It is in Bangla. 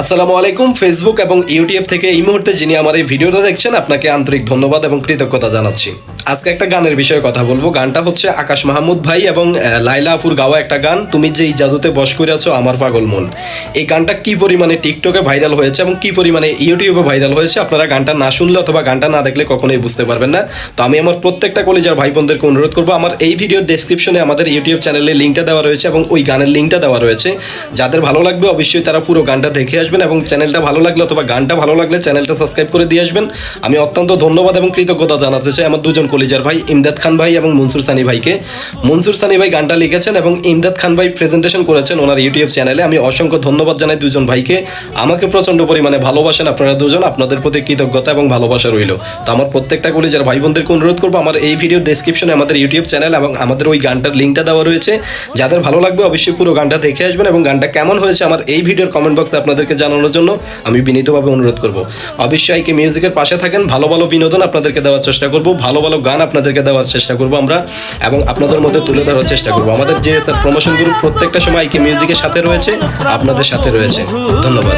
আসসালামু আলাইকুম। ফেসবুক এবং ইউটিউব থেকে এই মুহূর্তে যিনি আমার এই ভিডিওটা দেখছেন, আপনাকে আন্তরিক ধন্যবাদ এবং কৃতজ্ঞতা জানাচ্ছি। আজকে একটা গানের বিষয়ে কথা বলব। গানটা হচ্ছে আকাশ মাহমুদ ভাই এবং লাইলা আপুর গাওয়া একটা গান। তুমি যে জাদুতে বস করে আছো আমার পাগল মন। এই গানটা কি পরিমাণে টিকটকে ভাইরাল হয়েছে এবং কি পরিমাণে ইউটিউবে ভাইরাল হয়েছে, আপনারা গানটা না শুনলে অথবা গানটা না দেখলে কখনোই বুঝতে পারবেন না। তো আমি আমার প্রত্যেকটা কলেজের ভাই বোনদেরকে অনুরোধ করব, আমার এই ভিডিওর ডেসক্রিপশনে আমাদের ইউটিউব চ্যানেলে লিঙ্কটা দেওয়া রয়েছে এবং ওই গানের লিঙ্কটা দেওয়া রয়েছে। যাদের ভালো লাগবে অবশ্যই তারা পুরো গানটা দেখে আসবেন এবং চ্যানেলটা ভালো লাগলে অথবা গানটা ভালো লাগলে চ্যানেলটা সাবস্ক্রাইব করে দিয়ে আসবেন। আমি অত্যন্ত ধন্যবাদ এবং কৃতজ্ঞতা জানাতে চাই আমার দুজন কলিজার ভাই, ইমদাদ খান ভাই এবং মনসুর সানি ভাইকে। মনসুর সানি ভাই গানটা লিখেছেন এবং ইমদাদ খান ভাই প্রেজেন্টেশন করেছেন ওনার ইউটিউব চ্যানেলে আমি অসংখ্য ধন্যবাদ জানাই দুজন ভাইকে। আমাকে প্রচণ্ড পরিমাণে ভালোবাসেন আপনারা দুজন। আপনাদের প্রতি কৃতজ্ঞতা এবং ভালোবাসা রইল। তো আমার প্রত্যেকটা কলেজের ভাই বোনদেরকে অনুরোধ করব, আমার এই ভিডিও ডেসক্রিপশনে আমাদের ইউটিউব চ্যানেল এবং আমাদের ওই গানটার লিঙ্কটা দেওয়া রয়েছে। যাদের ভালো লাগবে অবশ্যই পুরো গানটা দেখে আসবেন এবং গানটা কেমন হয়েছে আমার এই ভিডিওর কমেন্ট বক্সে আপনাদেরকে জানানোর জন্য আমি বিনীতভাবে অনুরোধ করব। অবশ্যই মিউজিকের পাশে থাকেন, ভালো ভালো বিনোদন আপনাদেরকে দেওয়ার চেষ্টা করব। ভালো ভালো গান আপনাদেরকে দেওয়ার চেষ্টা করব আমরা এবং আপনাদের মধ্যে তুলে ধরার চেষ্টা করব। আমাদের যে প্রমোশন গ্রুপ প্রত্যেকটা সময় কি মিউজিকের সাথে রয়েছে, আপনাদের সাথে রয়েছে। ধন্যবাদ।